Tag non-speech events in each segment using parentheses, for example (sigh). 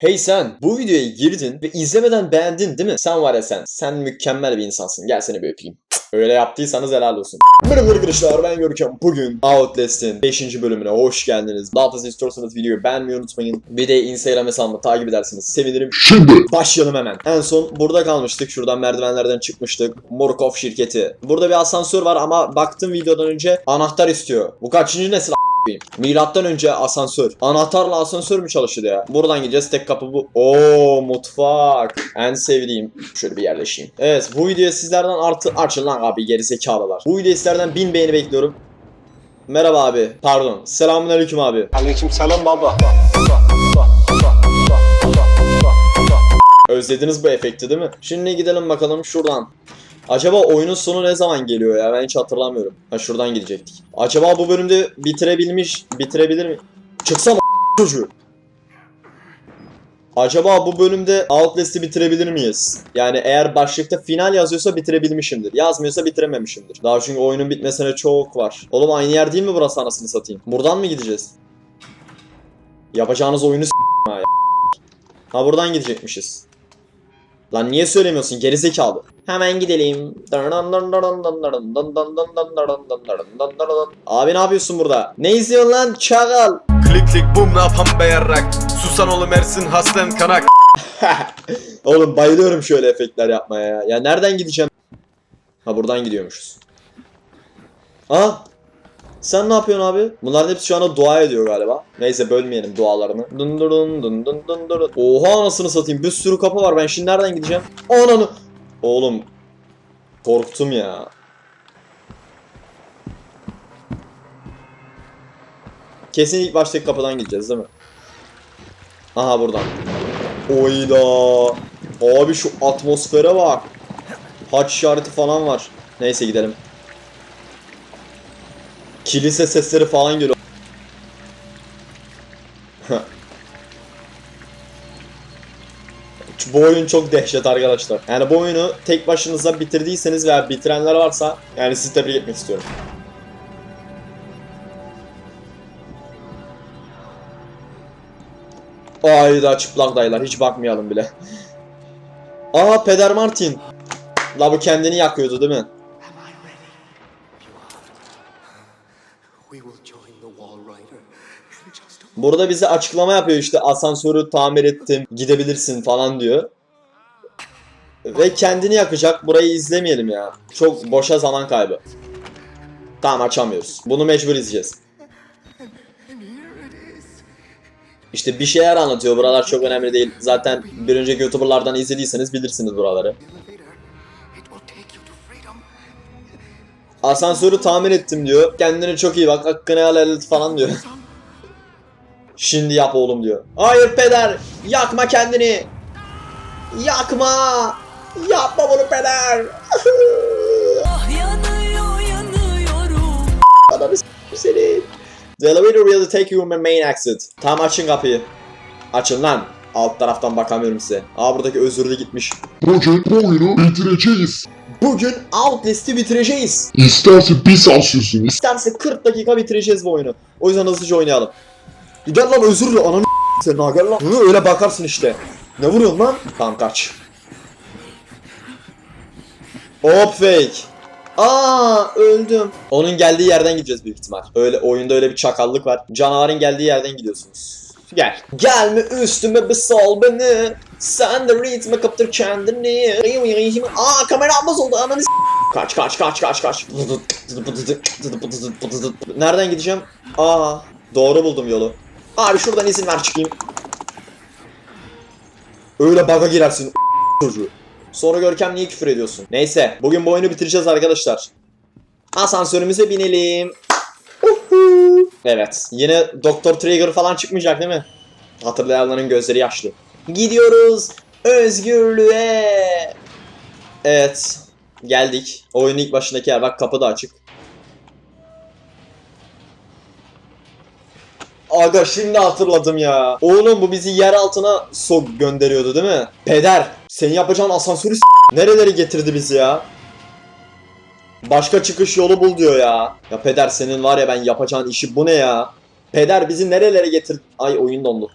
Hey sen bu videoya girdin ve izlemeden beğendin değil mi? Sen var ya sen. Sen mükemmel bir insansın. Gel seni bir öpeyim. Öyle yaptıysanız helal olsun. Merhaba arkadaşlar ben Görkem. Bugün Outlast'in 5. bölümüne hoş geldiniz. Daha fazla istiyorsanız videoyu beğenmeyi unutmayın. Bir de Instagram hesabımı takip ederseniz sevinirim. Şimdi Başlayalım hemen. En son burada kalmıştık. Şuradan merdivenlerden çıkmıştık. Morkov şirketi. Burada bir asansör var ama baktım videodan önce anahtar istiyor. Bu kaçıncı nesil a**ayım? Milattan önce asansör. Anahtarla asansör mü çalışır ya? Buradan gideceğiz. Tek kapı bu. Oo mutfak. En sevdiğim. Şöyle bir yerleşeyim. Evet bu videoya sizlerden artı açın lan abi gerizekalılar. Bu videoya sizlerden 1000 beğeni bekliyorum. Merhaba abi. Pardon. Selamünaleyküm abi. Aleykümselam baba. Özlediniz bu efekti değil mi? Şimdi gidelim bakalım şuradan. Acaba oyunun sonu ne zaman geliyor ya? Ben hiç hatırlamıyorum. Ha şuradan gidecektik. Acaba bu bölümde bitirebilmiş, bitirebilir mi? Çıksam çocuğu. Acaba bu bölümde Outlast'ı bitirebilir miyiz? Yani eğer başlıkta final yazıyorsa bitirebilmişimdir. Yazmıyorsa bitirememişimdir. Daha çünkü oyunun bitmesine çok var. Oğlum aynı yer değil mi burası anasını satayım? Buradan mı gideceğiz? Yapacağınız oyunu s- ha ya. Ha buradan gidecekmişiz. Lan niye söylemiyorsun gerizekalı? Hemen gidelim. Abi ne yapıyorsun burada? Ne izliyorsun lan çakal? Klik klik bum ne yapan be yarrak. Susan oğlum Ersin haslen kanak. (laughs) Oğlum bayılıyorum şöyle efektler yapmaya ya. Ya nereden gideceğim? Ha buradan gidiyormuşuz. Aa! Sen ne yapıyorsun abi? Bunların hepsi şu anda dua ediyor galiba. Neyse bölmeyelim dualarını. Dın dın dın dın dın dın. Oha anasını satayım. Bir sürü kapı var. Ben şimdi nereden gideceğim? Ananı. Oğlum. Korktum ya. Kesin ilk baştaki kapıdan gideceğiz değil mi? Aha buradan. Oyda. Abi şu atmosfere bak. Haç işareti falan var. Neyse gidelim. Kilise sesleri falan geliyor. bu oyun çok dehşet arkadaşlar. Yani bu oyunu tek başınıza bitirdiyseniz veya bitirenler varsa yani sizi tebrik etmek istiyorum. Ayda çıplak dayılar hiç bakmayalım bile. Aa Peder Martin. La bu kendini yakıyordu değil mi? We will join the Wall Rider in just a Burada bize açıklama yapıyor işte asansörü tamir ettim gidebilirsin falan diyor. Ve kendini yakacak burayı izlemeyelim ya. Çok boşa zaman kaybı. Tamam açamıyoruz. Bunu mecbur izleyeceğiz. İşte bir şeyler anlatıyor. Buralar çok önemli değil. Zaten bir önceki YouTuber'lardan izlediyseniz bilirsiniz buraları. Asansörü tamir ettim diyor. Kendine çok iyi bak. Hakkını helal et falan diyor. Şimdi yap oğlum diyor. Hayır peder. Yakma kendini. Yakma. Yapma bunu peder. Ah yanıyor yanıyorum. Ananı s- seni. The elevator will take you to my main exit. Tamam açın kapıyı. Açın lan. Alt taraftan bakamıyorum size. Aa buradaki özürlü gitmiş. bugün bu oyunu bitireceğiz. Bugün Outlast'i bitireceğiz. İsterse bir saat sürsün. İsterse 40 dakika bitireceğiz bu oyunu. O yüzden hızlıca oynayalım. Gel lan özürlü ananı sen ha gel lan. Hı, öyle bakarsın işte. Ne vuruyorsun lan? Tamam kaç. Hop fake. Aa öldüm. Onun geldiği yerden gideceğiz büyük ihtimal. Öyle oyunda öyle bir çakallık var. Canavarın geldiği yerden gidiyorsunuz. Gel. Gelme üstüme bir sal beni. Sen de ritme kaptır kendini. Aa kamera bozuldu ananı s- Kaç kaç kaç kaç kaç. Nereden gideceğim? Aa doğru buldum yolu. Abi şuradan izin ver çıkayım. Öyle baga girersin çocuğu. Sonra Görkem niye küfür ediyorsun? Neyse bugün bu oyunu bitireceğiz arkadaşlar. Asansörümüze binelim. Uhu. Evet yine Doktor Trigger falan çıkmayacak değil mi? Hatırlayanların gözleri yaşlı. Gidiyoruz özgürlüğe. Evet geldik. Oyunun ilk başındaki yer bak kapı da açık. Aga şimdi hatırladım ya. Oğlum bu bizi yer altına sok gönderiyordu değil mi? Peder, senin yapacağın asansörü s- nerelere getirdi bizi ya? Başka çıkış yolu bul diyor ya. Ya peder senin var ya ben yapacağın işi bu ne ya? Peder bizi nerelere getir... Ay oyun dondu.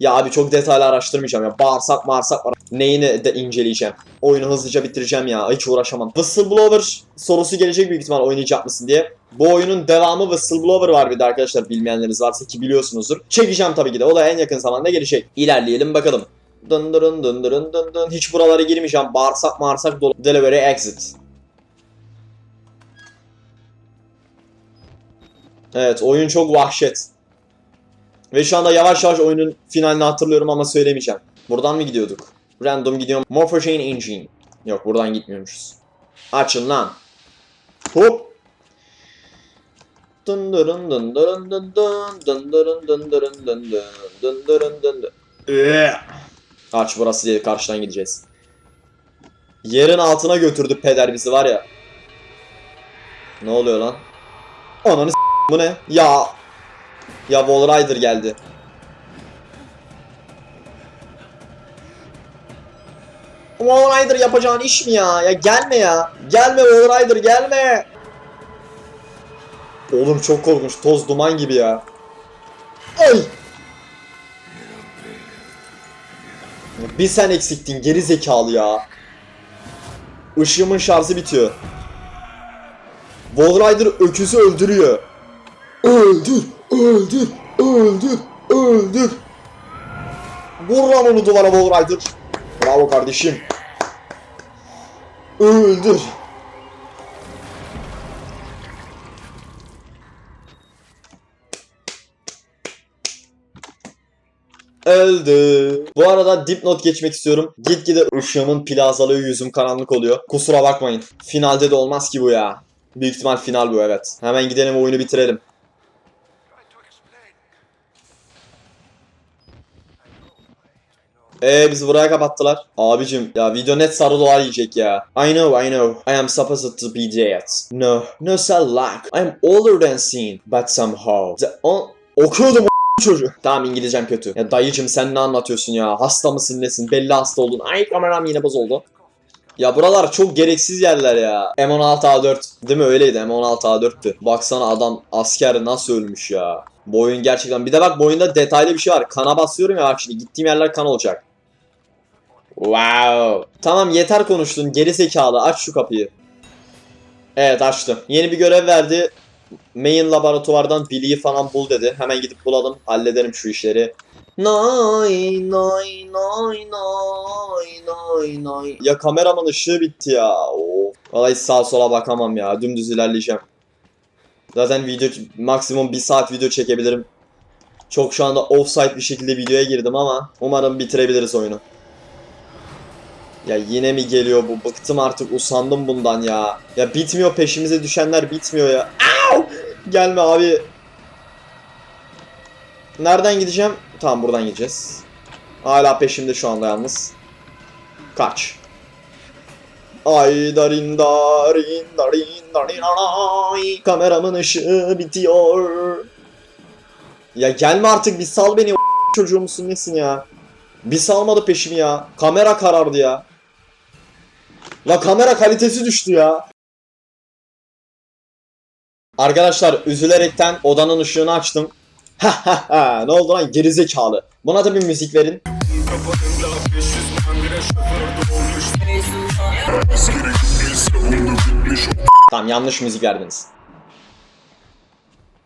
Ya abi çok detaylı araştırmayacağım ya. Bağırsak bağırsak var. Neyini de inceleyeceğim. Oyunu hızlıca bitireceğim ya. Hiç uğraşamam. Whistleblower sorusu gelecek büyük ihtimal oynayacak mısın diye. Bu oyunun devamı Whistleblower var bir de arkadaşlar bilmeyenleriniz varsa ki biliyorsunuzdur. Çekeceğim tabii ki de. O da en yakın zamanda gelecek. İlerleyelim bakalım. Dın dırın dın dırın dın dın. Hiç buralara girmeyeceğim. Bağırsak bağırsak dolu. Delivery exit. Evet oyun çok vahşet. Ve şu anda yavaş yavaş oyunun finalini hatırlıyorum ama söylemeyeceğim. Buradan mı gidiyorduk? Random gidiyorum. Morphosane Engine. Yok buradan gitmiyormuşuz. Açın lan. Hop. Dın dırın dın dırın dın dın dın dırın dın dırın dın dın dın dırın dın dın. Eee. Aç burası diye karşıdan gideceğiz. Yerin altına götürdü peder bizi var ya. Ne oluyor lan? Ananı bu ne? Ya. Ya Wall geldi. Wall Rider yapacağın iş mi ya? Ya gelme ya. Gelme Wall gelme. Oğlum çok korkunç. Toz duman gibi ya. Ay. Bir sen eksiktin geri zekalı ya. Işığımın şarjı bitiyor. Wall Rider öküzü öldürüyor. Öldür, öldür, öldür, öldür. Vur lan onu duvara Wall Rider. Bravo kardeşim. Öldür. Öldü. Bu arada dipnot geçmek istiyorum. Gitgide ışığımın pili azalıyor, yüzüm karanlık oluyor. Kusura bakmayın. Finalde de olmaz ki bu ya. Büyük ihtimal final bu evet. Hemen gidelim oyunu bitirelim. Eee bizi buraya kapattılar. Abicim ya video net sarı dolar yiyecek ya. I know I know. I am supposed to be dead. No. No sir luck. I am older than seen. But somehow. The o Okuyordum (laughs) çocuğu. Tamam İngilizcem kötü. Ya dayıcım sen ne anlatıyorsun ya? Hasta mısın nesin? Belli hasta oldun. Ay kameram yine bozuldu. Ya buralar çok gereksiz yerler ya. M16A4 değil mi öyleydi M16A4'tü. Baksana adam asker nasıl ölmüş ya. Bu oyun gerçekten bir de bak bu oyunda detaylı bir şey var. Kana basıyorum ya bak şimdi gittiğim yerler kan olacak. Wow. Tamam yeter konuştun geri zekalı aç şu kapıyı. Evet açtım. Yeni bir görev verdi. Main laboratuvardan Billy'yi falan bul dedi. Hemen gidip bulalım. Hallederim şu işleri. Nay nay nay nay nay nay. Ya kameramın ışığı bitti ya. Of. Vallahi sağa sola bakamam ya. Dümdüz ilerleyeceğim. Zaten video maksimum bir saat video çekebilirim. Çok şu anda offside bir şekilde videoya girdim ama umarım bitirebiliriz oyunu. Ya yine mi geliyor bu? Bıktım artık usandım bundan ya. Ya bitmiyor peşimize düşenler bitmiyor ya. Au! Gelme abi. Nereden gideceğim? Tamam buradan gideceğiz. Hala peşimde şu anda yalnız. Kaç. Ay darin darin darin darin ay. Kameramın ışığı bitiyor. Ya gelme artık bir sal beni çocuğu musun nesin ya? Bir salmadı peşimi ya. Kamera karardı ya. La kamera kalitesi düştü ya. Arkadaşlar üzülerekten odanın ışığını açtım. Ha ha ha ne oldu lan gerizekalı. Buna da bir müzik verin. Tamam yanlış müzik verdiniz.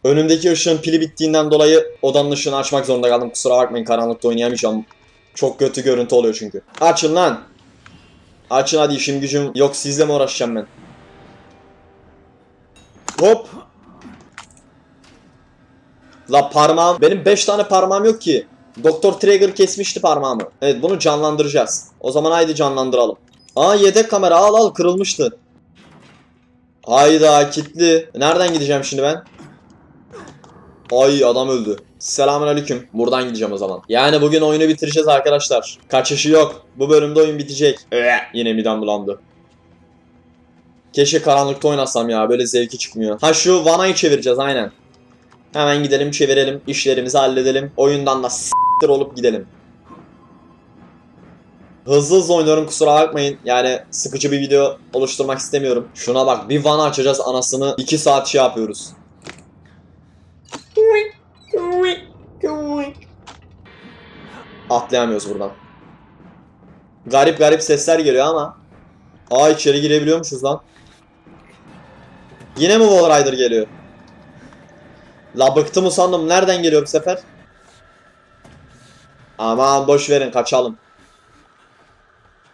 Önümdeki ışığın pili bittiğinden dolayı odanın ışığını açmak zorunda kaldım. Kusura bakmayın karanlıkta oynayamayacağım. Çok kötü görüntü oluyor çünkü. Açın lan. Açın hadi işim gücüm yok sizle mi uğraşacağım ben? Hop. La parmağım. Benim 5 tane parmağım yok ki. Doktor Trigger kesmişti parmağımı. Evet bunu canlandıracağız. O zaman haydi canlandıralım. Aa yedek kamera al al kırılmıştı. Hayda kilitli. Nereden gideceğim şimdi ben? Ay adam öldü. Selamünaleyküm. Buradan gideceğim o zaman. Yani bugün oyunu bitireceğiz arkadaşlar. Kaçışı yok. Bu bölümde oyun bitecek. Yine midem bulandı. Keşke karanlıkta oynasam ya. Böyle zevki çıkmıyor. Ha şu vanayı çevireceğiz aynen. Hemen gidelim çevirelim. işlerimizi halledelim. Oyundan da s**tir olup gidelim. Hızlı hızlı oynuyorum kusura bakmayın. Yani sıkıcı bir video oluşturmak istemiyorum. Şuna bak bir vana açacağız anasını 2 saat şey yapıyoruz. Atlayamıyoruz buradan. Garip garip sesler geliyor ama. Aa içeri girebiliyormuşuz lan. Yine mi Wall Rider geliyor? La bıktım usandım. Nereden geliyor bu sefer? Aman boş verin kaçalım.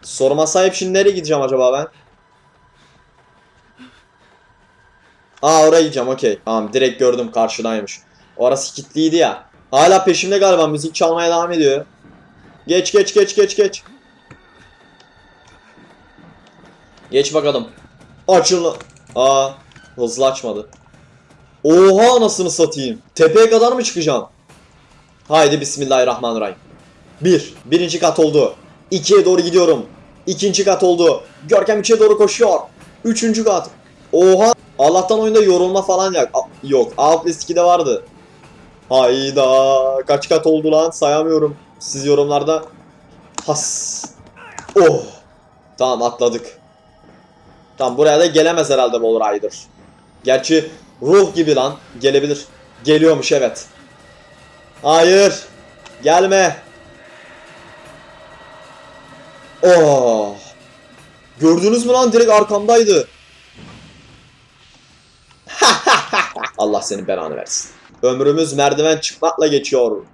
Soruma sahip şimdi nereye gideceğim acaba ben? Aa oraya gideceğim okey. Tamam direkt gördüm karşıdaymış. Orası kilitliydi ya. Hala peşimde galiba müzik çalmaya devam ediyor. Geç geç geç geç geç. Geç bakalım. Açıl. Aa hızlı açmadı. Oha anasını satayım. Tepeye kadar mı çıkacağım? Haydi bismillahirrahmanirrahim. Bir. Birinci kat oldu. İkiye doğru gidiyorum. İkinci kat oldu. Görkem üçe doğru koşuyor. Üçüncü kat. Oha. Allah'tan oyunda yorulma falan yok. Yok. Outlast 2'de vardı. Hayda. Kaç kat oldu lan sayamıyorum. Siz yorumlarda. Has. Oh. Tamam atladık. Tamam buraya da gelemez herhalde Wall Rider. Gerçi ruh gibi lan. Gelebilir. Geliyormuş evet. Hayır. Gelme. Oh. Gördünüz mü lan direkt arkamdaydı. (laughs) Allah senin belanı versin. Ömrümüz merdiven çıkmakla geçiyor.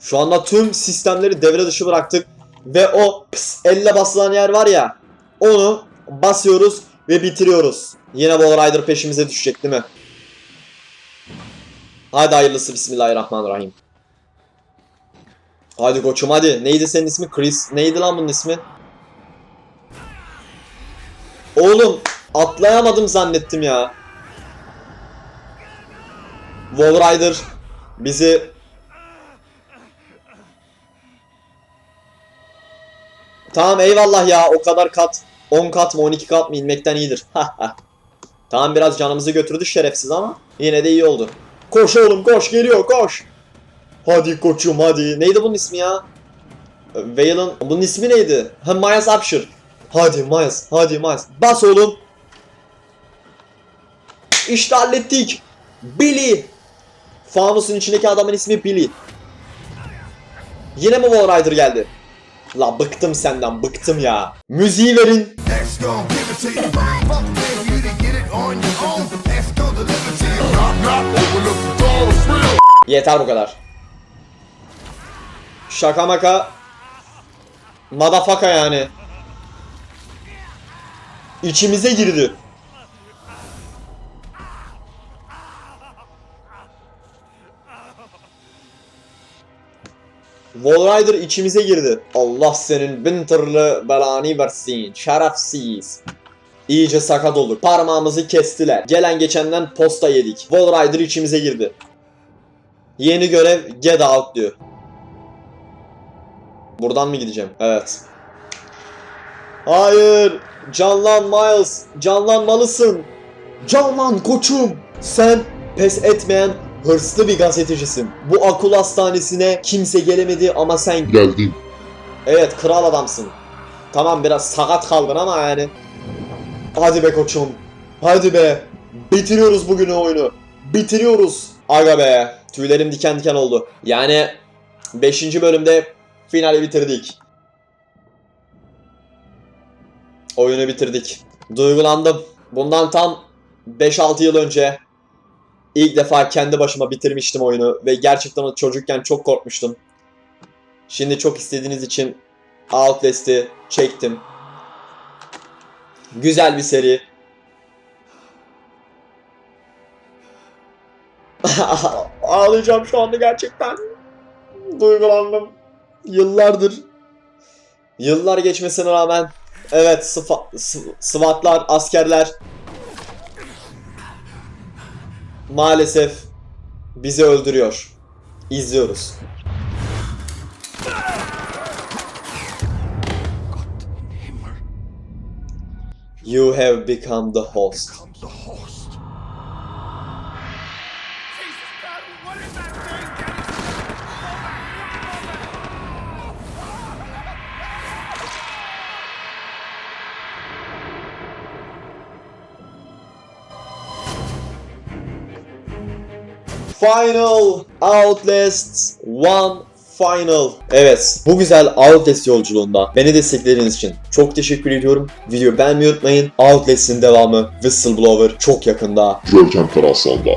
Şu anda tüm sistemleri devre dışı bıraktık ve o pıs, elle basılan yer var ya onu basıyoruz ve bitiriyoruz. Yine Wall Rider peşimize düşecek değil mi? Hadi hayırlısı bismillahirrahmanirrahim. Hadi koçum hadi. Neydi senin ismi? Chris. Neydi lan bunun ismi? Oğlum atlayamadım zannettim ya. Wall bizi Tamam eyvallah ya o kadar kat 10 kat mı 12 kat mı inmekten iyidir. tamam biraz canımızı götürdü şerefsiz ama yine de iyi oldu. Koş oğlum koş geliyor koş. Hadi koçum hadi. Neydi bunun ismi ya? Valen bunun ismi neydi? Ha Miles Upshur. Hadi Miles hadi Miles. Bas oğlum. İşte hallettik. Billy. Fanusun içindeki adamın ismi Billy. Yine mi Wall geldi? La bıktım senden bıktım ya. Müziği verin. Yeter bu kadar. Şaka maka. Madafaka yani. İçimize girdi. Wall Rider içimize girdi. Allah senin bin türlü belanı versin. Şerefsiz. İyice sakat olduk. Parmağımızı kestiler. Gelen geçenden posta yedik. Wall Rider içimize girdi. Yeni görev get out diyor. Buradan mı gideceğim? Evet. Hayır. Canlan Miles. Canlanmalısın. Canlan koçum. Sen pes etmeyen hırslı bir gazetecisin. Bu akıl hastanesine kimse gelemedi ama sen Geldim. Evet kral adamsın. Tamam biraz sakat kaldın ama yani. Hadi be koçum. Hadi be. Bitiriyoruz bugün oyunu. Bitiriyoruz. Aga be. Tüylerim diken diken oldu. Yani 5. bölümde finali bitirdik. Oyunu bitirdik. Duygulandım. Bundan tam 5-6 yıl önce ilk defa kendi başıma bitirmiştim oyunu ve gerçekten çocukken çok korkmuştum. Şimdi çok istediğiniz için Outlast'i çektim. Güzel bir seri. (laughs) Ağlayacağım şu anda gerçekten. Duygulandım. Yıllardır. Yıllar geçmesine rağmen evet sıfa, sı- SWAT'lar, askerler maalesef bizi öldürüyor. İzliyoruz. You have become the host. Final Outlast 1 Final. Evet, bu güzel Outlast yolculuğunda beni desteklediğiniz için çok teşekkür ediyorum. Videoyu beğenmeyi unutmayın. Outlast'in devamı Whistleblower çok yakında. Görkem Karasal'da.